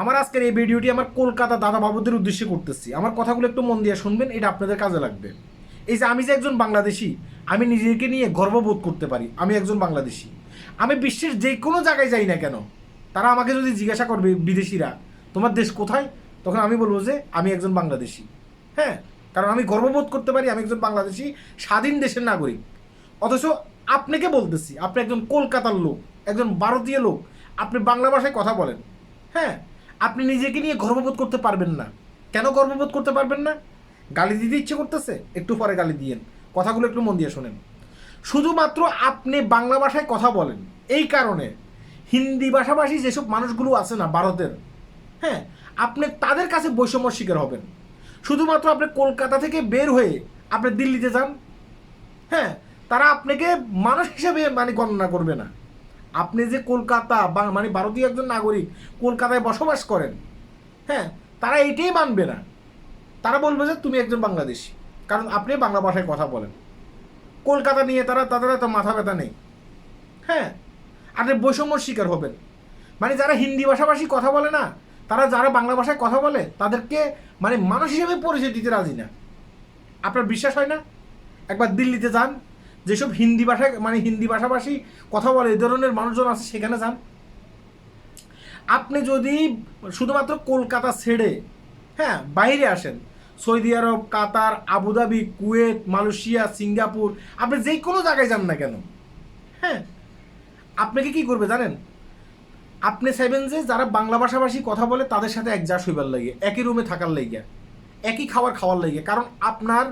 আমার আজকের এই ভিডিওটি আমার কলকাতা দাদা বাবুদের উদ্দেশ্যে করতেছি। আমার কথাগুলো একটু মন দিয়ে শুনবেন, এটা আপনাদের কাজে লাগবে। এই যে আমি যে একজন বাংলাদেশি, আমি নিজেকে নিয়ে গর্ববোধ করতে পারি, আমি একজন বাংলাদেশি। আমি বিশ্বের যে কোনো জায়গায় যাই না কেন, তারা আমাকে যদি জিজ্ঞাসা করবে, বিদেশিরা, তোমার দেশ কোথায়? তখন আমি বলব যে, আমি একজন বাংলাদেশি। হ্যাঁ কারণ আমি গর্ববোধ করতে পারি, আমি একজন বাংলাদেশি, স্বাধীন দেশের নাগরিক। অথচ আপনাকে বলতেছি, আপনি একজন কলকাতার লোক, একজন ভারতীয় লোক, আপনি বাংলা ভাষায় কথা বলেন। হ্যাঁ আপনি নিজেকে নিয়ে গর্ববোধ করতে পারবেন না। কেন গর্ববোধ করতে পারবেন না? গালি দিতে ইচ্ছে করতেছে? একটু পরে গালি দিয়েন। কথাগুলো একটু মন দিয়ে শোনেন। শুধুমাত্র আপনি বাংলা ভাষায় কথা বলেন। এই কারণে হিন্দি ভাষাভাষী যেসব মানুষগুলো আছে না ভারতের হ্যাঁ আপনি তাদের কাছে বৈষম্য শিকার হবেন। শুধুমাত্র আপনি কলকাতা থেকে বের হয়ে আপনি দিল্লিতে যান হ্যাঁ তারা আপনাকে মানুষ হিসেবে মানে গণনা করবে না। আপনি যে কলকাতা মানে ভারতীয় একজন নাগরিক কলকাতায় বসবাস করেন হ্যাঁ তারা এইটাই মানবে না। তারা বলবে যে তুমি একজন বাংলাদেশি, কারণ আপনি বাংলা ভাষায় কথা বলেন। কলকাতা নিয়ে তারা, তাদের এত মাথা ব্যথা নেই। হ্যাঁ আপনি বৈষম্যর শিকার হবেন। মানে যারা হিন্দি ভাষাভাষী কথা বলে না, তারা যারা বাংলা ভাষায় কথা বলে, তাদেরকে মানে মানুষ হিসেবে পরিচয় দিতে রাজি না। আপনার বিশ্বাস হয় না? একবার দিল্লিতে যান যেসব হিন্দি ভাষা মানে হিন্দি ভাষাভাষী কথা বলে এই ধরনের মানুষজন আছে, সেখানে যান। আপনি যদি শুধুমাত্র কলকাতা ছেড়ে হ্যাঁ বাইরে আসেন, Saudi Arab, Qatar, Abu Dhabi, Kuwait, Malaysia, Singapore, আপনি যে কোনো জায়গায় যান না কেন হ্যাঁ আপনাকে কি করবে জানেন? আপনি চাইবেন যে যারা বাংলা ভাষাভাষী কথা বলে, তাদের সাথে একজাস্ট হইবার লাগে, একই রুমে থাকার লাগে, একই খাবার খাওয়ার লাগে, কারণ আপনার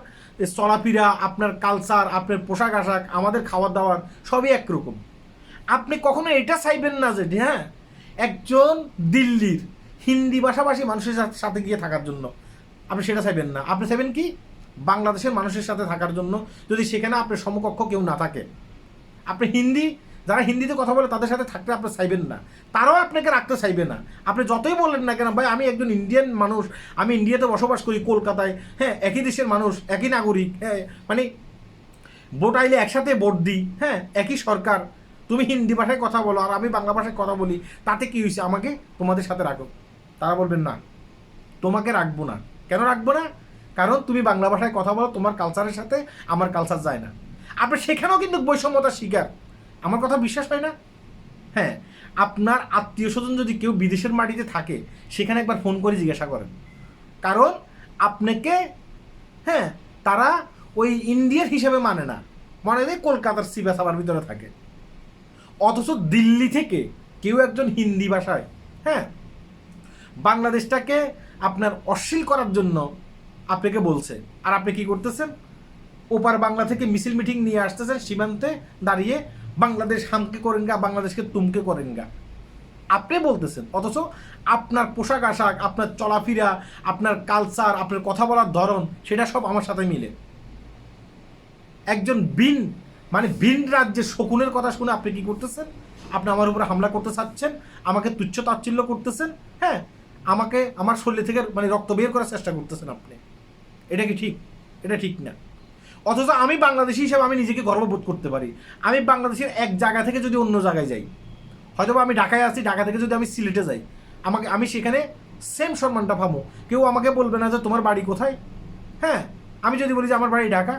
চলাফেরা, আপনার কালচার আপনার পোশাক আশাক, আমাদের খাবার দাওয়ার, সবই একরকম। আপনি কখনো এটা চাইবেন না যে হ্যাঁ একজন দিল্লির হিন্দি ভাষাভাষী মানুষের সাথে গিয়ে থাকার জন্য, আপনি সেটা চাইবেন না। আপনি চাইবেন কি? বাংলাদেশের মানুষের সাথে থাকার জন্য যদি সেখানে আপনার সমকক্ষ কেউ না থাকে। আপনি হিন্দি যারা হিন্দিতে কথা বলে তাদের সাথে থাকতে আপনি চাইবেন না। তারাও আপনাকে রাখতে চাইবে না। আপনি যতই বললেন না কেন, ভাই, আমি একজন ইন্ডিয়ান মানুষ, আমি ইন্ডিয়াতে বসবাস করি কলকাতায় হ্যাঁ একই দেশের মানুষ, একই নাগরিক হ্যাঁ মানে ভোট আইলে একসাথে ভোট দিই হ্যাঁ একই সরকার। তুমি হিন্দি ভাষায় কথা বলো আর আমি বাংলা ভাষায় কথা বলি, তাতে কি হয়েছে? আমাকে তোমাদের সাথে রাখো। তারা বলবেন, না, তোমাকে রাখব না। কেন রাখব না? কারণ তুমি বাংলা ভাষায় কথা বলো, তোমার কালচারের সাথে আমার কালচার যায় না। আপনি সেখানেও কিন্তু বৈষম্যতার শিকার। আমার কথা বিশ্বাস হয় না? হ্যাঁ আপনার আত্মীয় স্বজন যদি কেউ বিদেশের মাটিতে থাকে, সেখানে একবার ফোন করে জিজ্ঞাসা করেন। কারণ আপনাকে হ্যাঁ তারা ওই ইন্ডিয়ার হিসেবে মানে না। মানে যে কলকাতার সিবা সাবার ভিতরে থাকে। অথচ দিল্লি থেকে কেউ একজন হিন্দি ভাষায় হ্যাঁ বাংলাদেশটাকে আপনার অশ্লীল করার জন্য আপনাকে বলছে। আর আপনি কি করতেছেন? ওপার বাংলা থেকে মিছিল মিটিং নিয়ে আসতেছেন, সীমান্তে দাঁড়িয়ে বাংলাদেশ হামকে করেনগা, বাংলাদেশকে তুমকে করেনগা। আপনি বলতেছেন, অথচ আপনার পোশাক আশাক, আপনার চলাফেরা, আপনার কালচার আপনার কথা বলার ধরন, সেটা সব আমার সাথে মিলে। একজন বিন মানে বিন রাজ্যের শকুনের কথা শুনে আপনি কি করতেছেন? আপনি আমার উপরে হামলা করতে চাচ্ছেন, আমাকে তুচ্ছ তাচ্ছিল্য করতেছেন হ্যাঁ? আমাকে, আমার শরীর থেকে মানে রক্ত বের করার চেষ্টা করতেছেন আপনি। এটা কি ঠিক? এটা ঠিক না। অথচ আমি বাংলাদেশি হিসেবে আমি নিজেকে গর্ববোধ করতে পারি। আমি বাংলাদেশের এক জায়গা থেকে যদি অন্য জায়গায় যাই হয়তো আমি ঢাকায় আছি, ঢাকা থেকে যদি আমি সিলেটে যাই, আমাকে আমি সেখানে সেম সম্মানটা পাবো। কেউ আমাকে বলবে না যে তোমার বাড়ি কোথায়? হ্যাঁ আমি যদি বলি যে আমার বাড়ি ঢাকা,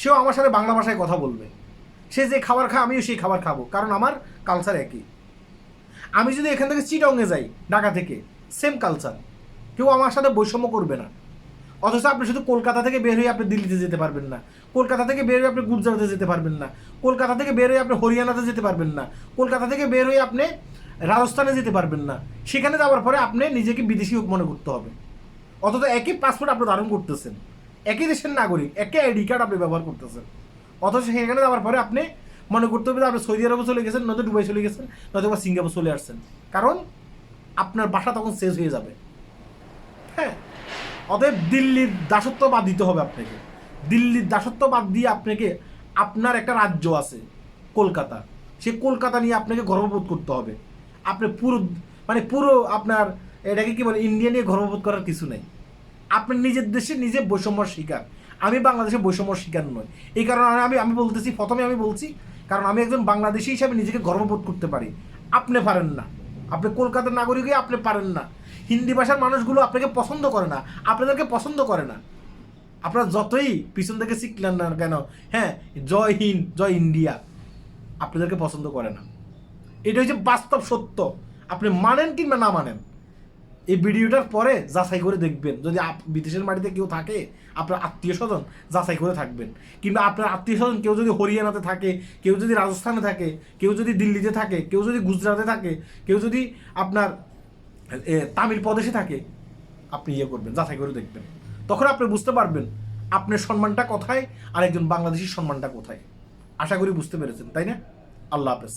সেও আমার সাথে বাংলা ভাষায় কথা বলবে। সে যে খাবার খায়, আমিও সেই খাবার খাব, কারণ আমার কালচার একই। আমি যদি এখান থেকে চিটংয়ে যাই, ঢাকা থেকে সেম কালচার কেউ আমার সাথে বৈষম্য করবে না। অথচ আপনি শুধু কলকাতা থেকে বের হয়ে আপনি দিল্লিতে যেতে পারবেন না। কলকাতা থেকে বের হয়ে আপনি গুজরাটে যেতে পারবেন না। কলকাতা থেকে বের হয়ে আপনি হরিয়ানাতে যেতে পারবেন না। কলকাতা থেকে বের হয়ে আপনি রাজস্থানে যেতে পারবেন না। সেখানে যাওয়ার পরে আপনি নিজেকে বিদেশি মনে করতে হবে। অথচ একই পাসপোর্ট আপনি ধারণ করতেছেন। একই দেশের নাগরিক, একই আইডি কার্ড আপনি ব্যবহার করতেছেন। অথচ সেখানে যাওয়ার পরে আপনি মনে করতে হবে আপনি সৌদি আরবে চলে গেছেন, নয়তো দুবাই চলে গেছেন, নয়তো বা সিঙ্গাপুর চলে আসছেন। কারণ আপনার বাসা তখন শেষ হয়ে যাবে। অতএব দিল্লির দাসত্ব বাদ দিতে হবে আপনাকে। দিল্লির দাসত্ব বাদ দিয়ে আপনাকে, আপনার একটা রাজ্য আছে, কলকাতা। সে কলকাতা নিয়ে আপনাকে গর্ববোধ করতে হবে। আপনি পুরো মানে পুরো আপনার এটাকে কি বলে ইন্ডিয়া নিয়ে গর্ববোধ করার কিছু নেই। আপনি নিজের দেশে নিজে বৈষম্যর শিকার। আমি বাংলাদেশে বৈষম্যর শিকার নই। এই কারণে আমি আমি বলতেছি, প্রথমে আমি বলছি, কারণ আমি একজন বাংলাদেশি হিসাবে নিজেকে গর্ববোধ করতে পারি। আপনি পারেন না। আপনি কলকাতার নাগরিক আপনি পারেন না। হিন্দি ভাষার মানুষগুলো আপনাকে পছন্দ করে না, আপনাদেরকে পছন্দ করে না। আপনারা যতই পিছন থেকে শিখলেন না কেন হ্যাঁ জয় হিন্দ, জয় ইন্ডিয়া, আপনাদেরকে পছন্দ করে না। এটা হচ্ছে বাস্তব সত্য। আপনি মানেন কিংবা না মানেন, এই ভিডিওটার পরে যাচাই করে দেখবেন। যদি বিদেশের মাটিতে কেউ থাকে, আপনার আত্মীয় স্বজন যাচাই করে থাকবেন। কিংবা আপনার আত্মীয় স্বজন কেউ যদি হরিয়ানাতে থাকে, কেউ যদি রাজস্থানে থাকে, কেউ যদি দিল্লিতে থাকে, কেউ যদি গুজরাটে থাকে, কেউ যদি আপনার তামিল প্রদেশে থাকে, আপনি ইয়ে করবেন, যাচাই করে দেখবেন। তখন আপনি বুঝতে পারবেন আপনার সম্মানটা কোথায় আর একজন বাংলাদেশির সম্মানটা কোথায়। আশা করি বুঝতে পেরেছেন, তাই না? আল্লাহ হাফেজ।